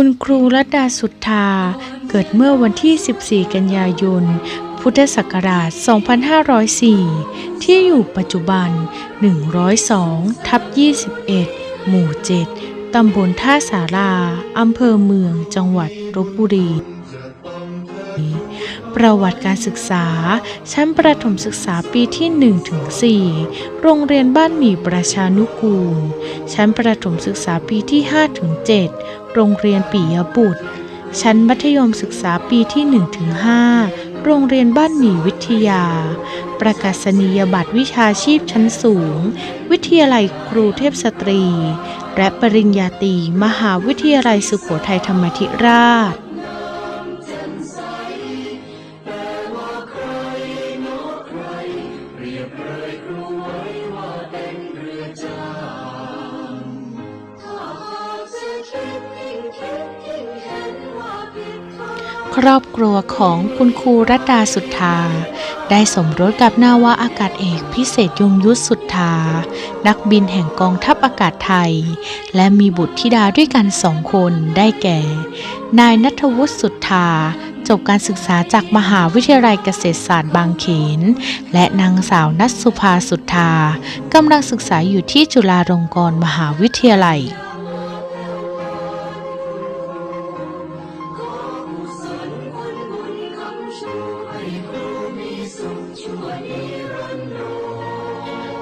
คุณครูรัตดาสุทธา เกิดเมื่อวันที่ 14 กันยายน พุทธศักราช 2504 ที่อยู่ปัจจุบัน 102 ทับ 21 หมู่ 7 ตำบลท่าสาราอำเภอเมือง จังหวัดลบบุรี ประวัติการศึกษา ชั้นประถมศึกษาปีที่1ถึง4โรงเรียนบ้านหมี่ประชานุกูล ชั้นประถมศึกษาปีที่5ถึง7 โรงเรียนปิยบุตร ชั้นมัธยมศึกษาปีที่1ถึง5โรงเรียนบ้านหมี่วิทยา ประกาศนียบัตรวิชาชีพชั้นสูง วิทยาลัยครูเทพสตรี และปริญญาตรีมหาวิทยาลัยสุโขทัยธรรมธิราช ครอบครัวของคุณครูรัตดาสุทธา ได้สมรสกับนาวาอากาศเอกพิเศษยงยุทธสุทธา นักบินแห่งกองทัพอากาศไทย และมีบุตรธิดาด้วยกันสองคนได้แก่ นายนัทวุฒิสุทธา จบการศึกษาจากมหาวิทยาลัยเกษตรศาสตร์บางเขน และนางสาวนัทสุภาสุทธากำลังศึกษาอยู่ที่จุฬาลงกรณ์มหาวิทยาลัย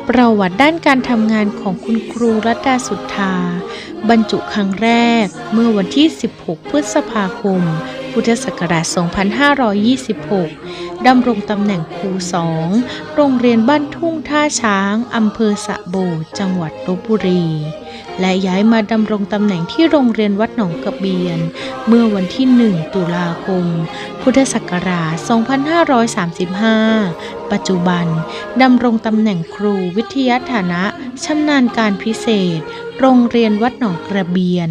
ประวัติด้านการทำงานของคุณครูรัตดาสุทธา บรรจุครั้งแรกเมื่อวันที่ 16 พฤษภาคม พุทธศักราช 2526 ดำรงตำแหน่งครูสองโรงเรียนบ้านทุ่งท่าช้าง อำเภอสะโบ จังหวัดลบบุรี และย้ายมาดำรงตำแหน่งที่โรงเรียนวัดหนองกระเบียน เมื่อวันที่ 1 ตุลาคม พุทธศักราช 2535 ปัจจุบันดำรงตำแหน่งครูวิทยาฐานะชำนาญการพิเศษ โรงเรียนวัดหนองกระเบียน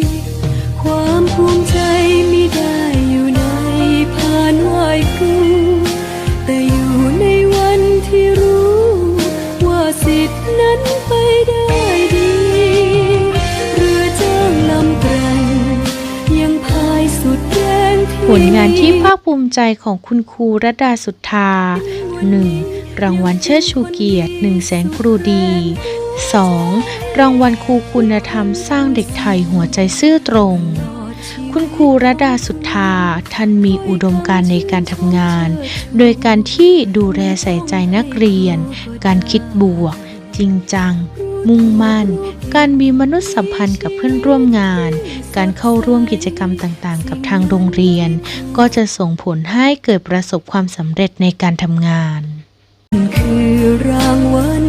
นั้นไปได้ดี เรือจ้าลำแกรงยังพายสุดแรงผลงานที่ภาคภูมิใจของคุณครูรัดาสุทธา 1. รางวัลเชิดชูเกียรติ1แสนครูดี 2. รางวัลครูคุณธรรมสร้างเด็กไทยหัวใจซื่อตรง คุณครูรัตดาสุทธาท่านมีอุดมการณ์ในการทำงาน โดยการที่ดูแลใส่ใจนักเรียน การคิดบวก จริงจัง มุ่งมั่น การมีมนุษยสัมพันธ์กับเพื่อนร่วมงาน การเข้าร่วมกิจกรรมต่างๆ กับทางโรงเรียน ก็จะส่งผลให้เกิดประสบความสำเร็จในการทำงาน คือรางวัล